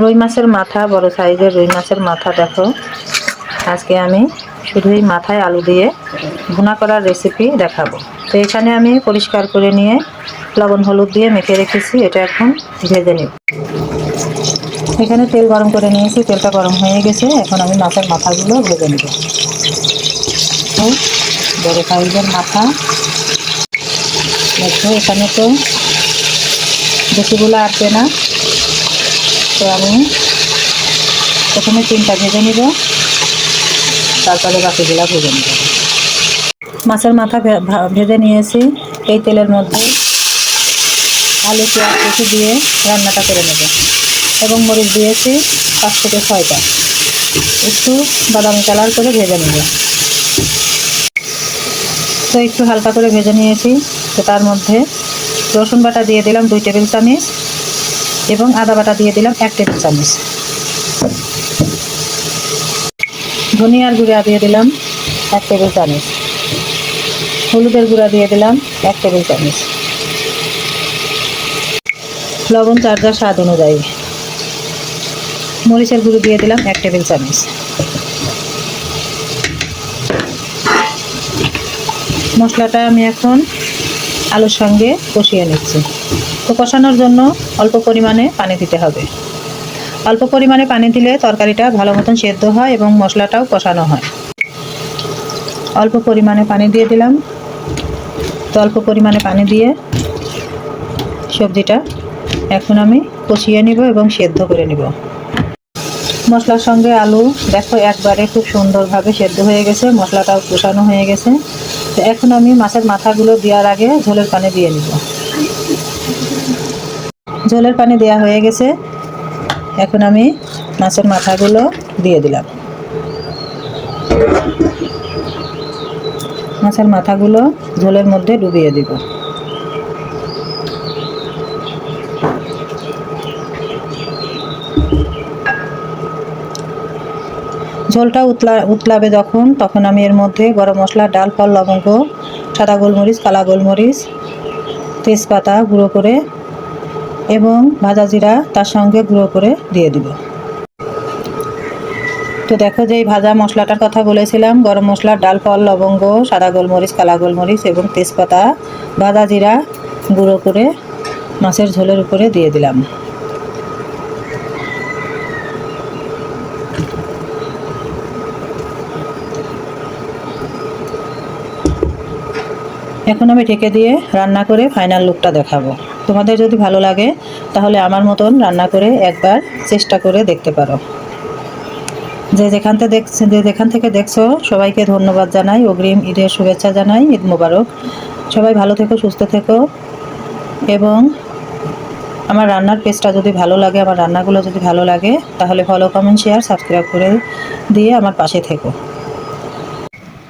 রুই মাছের মাথা, বড় সাইজের রুই মাছের মাথা দেখো। আজকে আমি শুধুই মাথায় আলু দিয়ে ভুনা করার রেসিপি দেখাবো। তো এখানে আমি পরিষ্কার করে নিয়ে লবণ, হলুদ দিয়ে মেখে রেখেছি, এটা এখন ভেজে নিব। এখানে তেল গরম করে নিয়েছি, তেলটা গরম হয়ে গেছে, এখন আমি মাছের মাথাগুলো ভেজে নেব। বড় সাইজের মাথা। দেখো, এখানে তো বেশিগুলো আসবে না। তো আমি প্রথমে তিনটা ভেজে নিব, তারপরে বাকিগুলো ভেজে নিব। মাছের মাথা ভেজে নিয়েছি, এই তেলের মধ্যে আলু, পেঁয়াজ কুচি দিয়ে রান্নাটা করে নেব এবং মরিচ দিয়েছি পাঁচ থেকে ছয়টা। একটু বাদামি কালার করে ভেজে নেব। তো একটু হালকা করে ভেজে নিয়েছি, তো তার মধ্যে রসুন বাটা দিয়ে দিলাম দুই টেবিল চামচ। এবং আদা বাটা দিয়ে দিলাম এক টেবিল চামচ। ধনিয়ার গুঁড়া দিয়ে দিলাম এক টেবিল চামচ। হলুদের গুঁড়া দিয়ে দিলাম এক টেবিল চামচ। লবণ চার যা স্বাদ অনুযায়ী। মরিচের গুঁড়ো দিয়ে দিলাম এক টেবিল চামচ। মশলাটা আমি এখন আলুর সঙ্গে কষিয়ে নিচ্ছি। কষানোর জন্য অল্প পরিমাণে পানি দিতে হবে। অল্প পরিমাণে পানি দিলে তরকারিটা ভালো মতন সেদ্ধ হয় এবং মশলাটাও কষানো হয়। অল্প পরিমাণে পানি দিয়ে দিলাম। তো অল্প পরিমাণে পানি দিয়ে সবজিটা এখন আমি কষিয়ে নিব এবং সেদ্ধ করে নিব। মশলার সঙ্গে আলু দেখো একবারে খুব সুন্দরভাবে সেদ্ধ হয়ে গেছে, মশলাটাও কষানো হয়ে গেছে। তো এখন আমি মাছের মাথাগুলো দেওয়ার আগে ঝোলের পানি দিয়ে নিব। ঝোলের পানি দেওয়া হয়ে গেছে। এখন আমি মাছের মাথাগুলো দিয়ে দিলাম। মাছের মাথাগুলো ঝোলের মধ্যে ডুবিয়ে দিব। ঝোলটা উতলা, উতলাবে যখন, তখন আমি এর মধ্যে গরম মশলা, ডাল, ফল, লবঙ্গ, সাদা গোলমরিচ, কালা গোলমরিচ, তেজপাতা গুঁড়ো করে এবং ভাজা জিরা তার সঙ্গে গুঁড়ো করে দিয়ে দিব। তো দেখো যে এই ভাজা মশলাটার কথা বলেছিলাম, গরম মশলা, ডাল, ফল, লবঙ্গ, সাদা গোলমরিচ, কালা গোলমরিচ এবং তেজপাতা ভাজা জিরা গুঁড়ো করে মাছের ঝোলের উপরে দিয়ে দিলাম। এখন আমি ঢেকে দিয়ে রান্না করে ফাইনাল লুকটা দেখাবো। তোমাদের যদি ভালো লাগে, তাহলে আমার মতন রান্না করে একবার চেষ্টা করে দেখতে পারো। যে যেখান থেকে দেখছে যে যেখান থেকে দেখছ, সবাইকে ধন্যবাদ জানাই। অগ্রিম ঈদের শুভেচ্ছা জানাই। ঈদ মোবারক। সবাই ভালো থেকো, সুস্থ থেকো। এবং আমার রান্নার পেজটা যদি ভালো লাগে, আমার রান্নাগুলো যদি ভালো লাগে, তাহলে ফলো কমেন্ট শেয়ার সাবস্ক্রাইব করে দিয়ে আমার পাশে থেকো।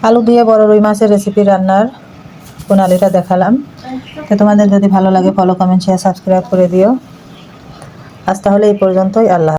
আলু দিয়ে বড় রুই মাছের রেসিপি রান্নার প্রণালীটা দেখালাম। তো তোমাদের যদি ভালো লাগে ফলো কমেন্ট শেয়ার সাবস্ক্রাইব করে দিও। আজ তাহলে এই পর্যন্তই। আল্লাহ